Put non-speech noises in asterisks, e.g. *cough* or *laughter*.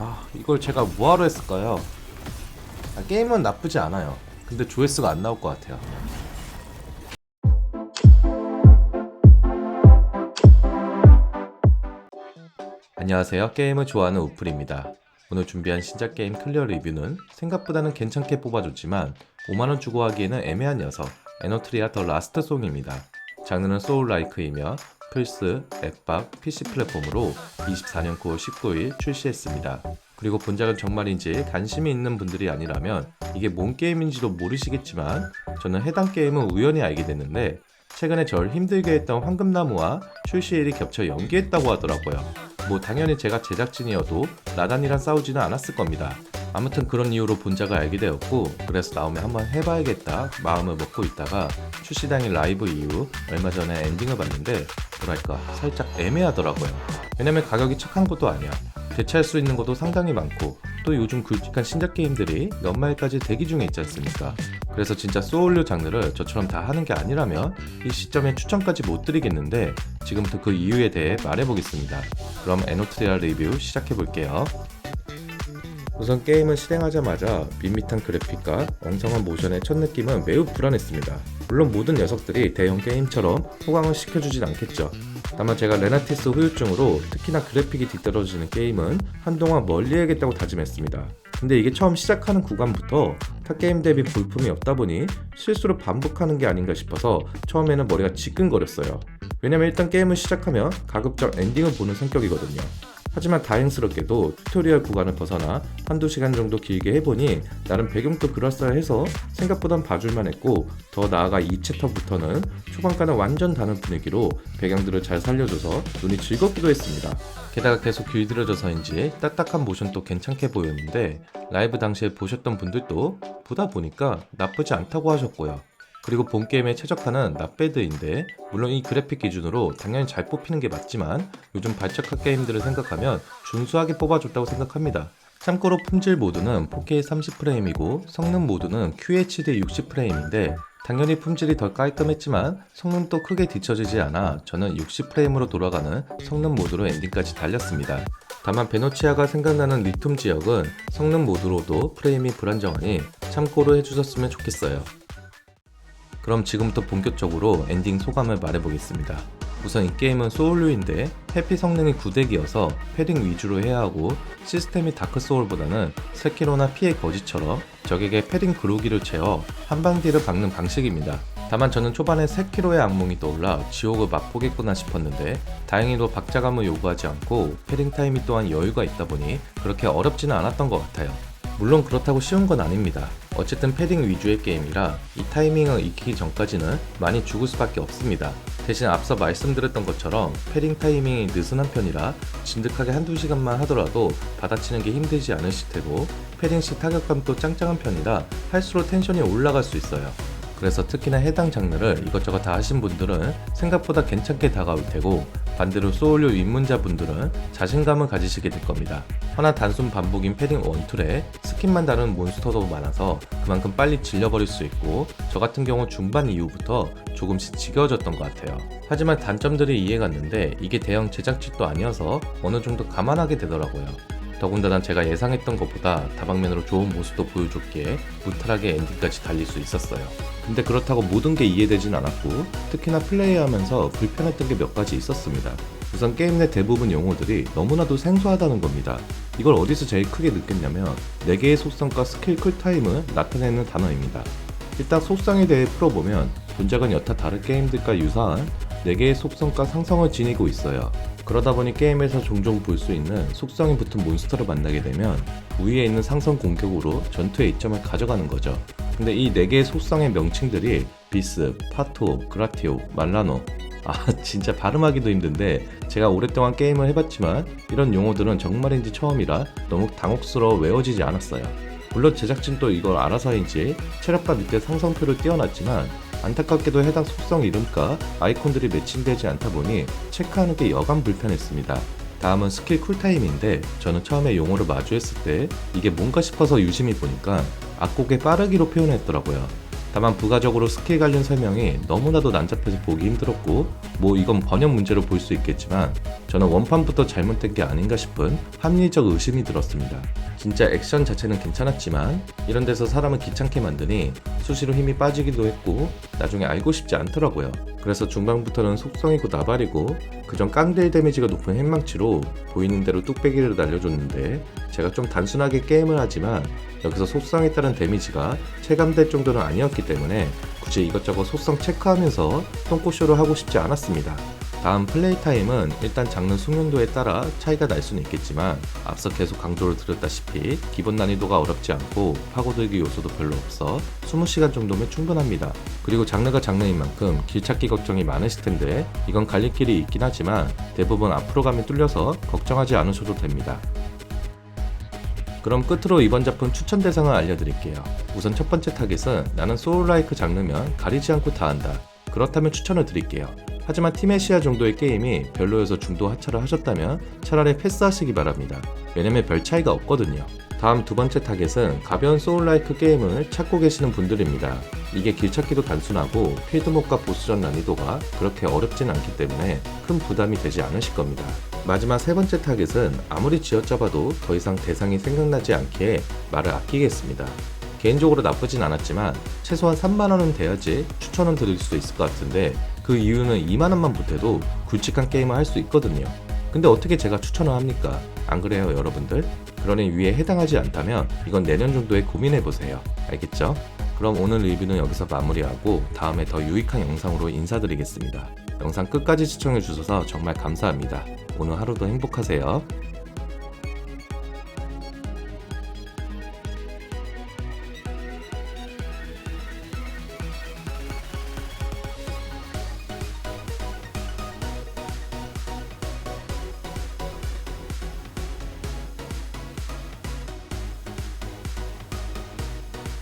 아 이걸 제가 뭐하러 했을까요? 아, 게임은 나쁘지 않아요. 근데 조회수가 안 나올 것 같아요. 안녕하세요. 게임을 좋아하는 우플입니다. 오늘 준비한 신작 게임 클리어 리뷰는 생각보다는 괜찮게 뽑아줬지만 5만원 주고 하기에는 애매한 녀석 에너트리아 더 라스트 송입니다. 장르는 소울라이크이며 플스, 앱박, PC 플랫폼으로 24년 9월 19일 출시했습니다. 그리고 본작은 정말인지 관심이 있는 분들이 아니라면 이게 뭔 게임인지도 모르시겠지만 저는 해당 게임은 우연히 알게 됐는데 최근에 절 힘들게 했던 황금나무와 출시일이 겹쳐 연기했다고 하더라고요. 뭐 당연히 제가 제작진이어도 나단이랑 싸우지는 않았을 겁니다. 아무튼 그런 이유로 본작을 알게 되었고 그래서 나오면 한번 해봐야겠다 마음을 먹고 있다가 출시 당일 라이브 이후 얼마 전에 엔딩을 봤는데 뭐랄까 살짝 애매하더라고요. 왜냐면 가격이 착한 것도 아니야. 대체할 수 있는 것도 상당히 많고 또 요즘 굵직한 신작 게임들이 연말까지 대기 중에 있지 않습니까? 그래서 진짜 소울류 장르를 저처럼 다 하는 게 아니라면 이 시점에 추천까지 못 드리겠는데 지금부터 그 이유에 대해 말해보겠습니다. 그럼 에노트리아 리뷰 시작해볼게요. 우선 게임을 실행하자마자 밋밋한 그래픽과 엉성한 모션의 첫 느낌은 매우 불안했습니다. 물론 모든 녀석들이 대형 게임처럼 호강을 시켜주진 않겠죠. 다만 제가 레나티스 후유증으로 특히나 그래픽이 뒤떨어지는 게임은 한동안 멀리해야겠다고 다짐했습니다. 근데 이게 처음 시작하는 구간부터 타 게임 대비 볼품이 없다 보니 실수를 반복하는 게 아닌가 싶어서 처음에는 머리가 지끈거렸어요. 왜냐면 일단 게임을 시작하면 가급적 엔딩을 보는 성격이거든요. 하지만 다행스럽게도 튜토리얼 구간을 벗어나 한두 시간 정도 길게 해보니 나름 배경도 그럴싸해서 생각보단 봐줄만 했고 더 나아가 2챕터부터는 초반과는 완전 다른 분위기로 배경들을 잘 살려줘서 눈이 즐겁기도 했습니다. 게다가 계속 길들여져서인지 딱딱한 모션도 괜찮게 보였는데 라이브 당시에 보셨던 분들도 보다 보니까 나쁘지 않다고 하셨고요. 그리고 본 게임에 최적화는 낫배드인데 물론 이 그래픽 기준으로 당연히 잘 뽑히는 게 맞지만 요즘 발적한 게임들을 생각하면 준수하게 뽑아줬다고 생각합니다. 참고로 품질 모드는 4K 30프레임이고 성능 모드는 QHD 60프레임인데 당연히 품질이 더 깔끔했지만 성능도 크게 뒤처지지 않아 저는 60프레임으로 돌아가는 성능 모드로 엔딩까지 달렸습니다. 다만 베노치아가 생각나는 리툼 지역은 성능 모드로도 프레임이 불안정하니 참고로 해주셨으면 좋겠어요. 그럼 지금부터 본격적으로 엔딩 소감을 말해보겠습니다. 우선 이 게임은 소울류인데 해피 성능이 9덱이어서 패딩 위주로 해야 하고 시스템이 다크 소울보다는 세키로나 피의 거지처럼 적에게 패딩 그루기를 채워 한방딜을 박는 방식입니다. 다만 저는 초반에 세키로의 악몽이 떠올라 지옥을 맛보겠구나 싶었는데 다행히도 박자감을 요구하지 않고 패딩 타이밍 또한 여유가 있다 보니 그렇게 어렵지는 않았던 것 같아요. 물론 그렇다고 쉬운 건 아닙니다. 어쨌든 패딩 위주의 게임이라 이 타이밍을 익히기 전까지는 많이 죽을 수밖에 없습니다. 대신 앞서 말씀드렸던 것처럼 패딩 타이밍이 느슨한 편이라 진득하게 한두 시간만 하더라도 받아치는 게 힘들지 않으실 테고 패딩 시 타격감도 짱짱한 편이라 할수록 텐션이 올라갈 수 있어요. 그래서 특히나 해당 장르를 이것저것 다 하신 분들은 생각보다 괜찮게 다가올 테고 반대로 소울류 입문자분들은 자신감을 가지시게 될 겁니다. 하나 단순 반복인 패딩 원툴에 스킨만 다른 몬스터도 많아서 그만큼 빨리 질려버릴 수 있고 저 같은 경우 중반 이후부터 조금씩 지겨워졌던 것 같아요. 하지만 단점들이 이해갔는데 이게 대형 제작짓도 아니어서 어느 정도 감안하게 되더라고요. 더군다나 제가 예상했던 것보다 다방면으로 좋은 모습도 보여줬기에 무탈하게 엔딩까지 달릴 수 있었어요. 근데 그렇다고 모든 게 이해되진 않았고 특히나 플레이하면서 불편했던 게 몇 가지 있었습니다. 우선 게임 내 대부분 용어들이 너무나도 생소하다는 겁니다. 이걸 어디서 제일 크게 느꼈냐면 4개의 속성과 스킬 쿨타임을 나타내는 단어입니다. 일단 속성에 대해 풀어보면 본작은 여타 다른 게임들과 유사한 4개의 속성과 상성을 지니고 있어요. 그러다 보니 게임에서 종종 볼 수 있는 속성이 붙은 몬스터를 만나게 되면 위에 있는 상성 공격으로 전투의 이점을 가져가는 거죠. 근데 이 4개의 속성의 명칭들이 비스, 파토, 그라티오, 말라노 아 *laughs* 진짜 발음하기도 힘든데 제가 오랫동안 게임을 해봤지만 이런 용어들은 정말인지 처음이라 너무 당혹스러워 외워지지 않았어요. 물론 제작진도 이걸 알아서인지 체력바 밑에 상성표를 띄워놨지만 안타깝게도 해당 속성 이름과 아이콘들이 매칭되지 않다 보니 체크하는 게 여간 불편했습니다. 다음은 스킬 쿨타임인데 저는 처음에 용어를 마주했을 때 이게 뭔가 싶어서 유심히 보니까 악곡의 빠르기로 표현했더라고요. 다만 부가적으로 스킬 관련 설명이 너무나도 난잡해서 보기 힘들었고 뭐 이건 번역 문제로 볼 수 있겠지만 저는 원판부터 잘못된 게 아닌가 싶은 합리적 의심이 들었습니다. 진짜 액션 자체는 괜찮았지만 이런 데서 사람을 귀찮게 만드니 수시로 힘이 빠지기도 했고 나중에 알고 싶지 않더라고요. 그래서 중반부터는 속성이고 나발이고 그전 깡딜 데미지가 높은 햇망치로 보이는 대로 뚝배기를 날려줬는데 제가 좀 단순하게 게임을 하지만 여기서 속성에 따른 데미지가 체감될 정도는 아니었기 때문에 굳이 이것저것 속성 체크하면서 똥꼬쇼를 하고 싶지 않았습니다. 다음 플레이 타임은 일단 장르 숙련도에 따라 차이가 날 수는 있겠지만 앞서 계속 강조를 드렸다시피 기본 난이도가 어렵지 않고 파고들기 요소도 별로 없어 20시간 정도면 충분합니다. 그리고 장르가 장르인 만큼 길찾기 걱정이 많으실 텐데 이건 갈릴 길이 있긴 하지만 대부분 앞으로 가면 뚫려서 걱정하지 않으셔도 됩니다. 그럼 끝으로 이번 작품 추천 대상을 알려드릴게요. 우선 첫 번째 타겟은 나는 소울라이크 장르면 가리지 않고 다 한다. 그렇다면 추천을 드릴게요. 하지만 티메시아 정도의 게임이 별로여서 중도 하차를 하셨다면 차라리 패스하시기 바랍니다. 왜냐면 별 차이가 없거든요. 다음 두 번째 타겟은 가벼운 소울라이크 게임을 찾고 계시는 분들입니다. 이게 길찾기도 단순하고 필드몹과 보스전 난이도가 그렇게 어렵진 않기 때문에 큰 부담이 되지 않으실 겁니다. 마지막 세 번째 타겟은 아무리 쥐어짜봐도 더 이상 대상이 생각나지 않기에 말을 아끼겠습니다. 개인적으로 나쁘진 않았지만 최소한 3만원은 돼야지 추천은 드릴 수 있을 것 같은데 그 이유는 2만원만 보태도 굵직한 게임을 할 수 있거든요. 근데 어떻게 제가 추천을 합니까? 안 그래요 여러분들? 그러니 위에 해당하지 않다면 이건 내년 정도에 고민해보세요. 알겠죠? 그럼 오늘 리뷰는 여기서 마무리하고 다음에 더 유익한 영상으로 인사드리겠습니다. 영상 끝까지 시청해주셔서 정말 감사합니다. 오늘 하루도 행복하세요.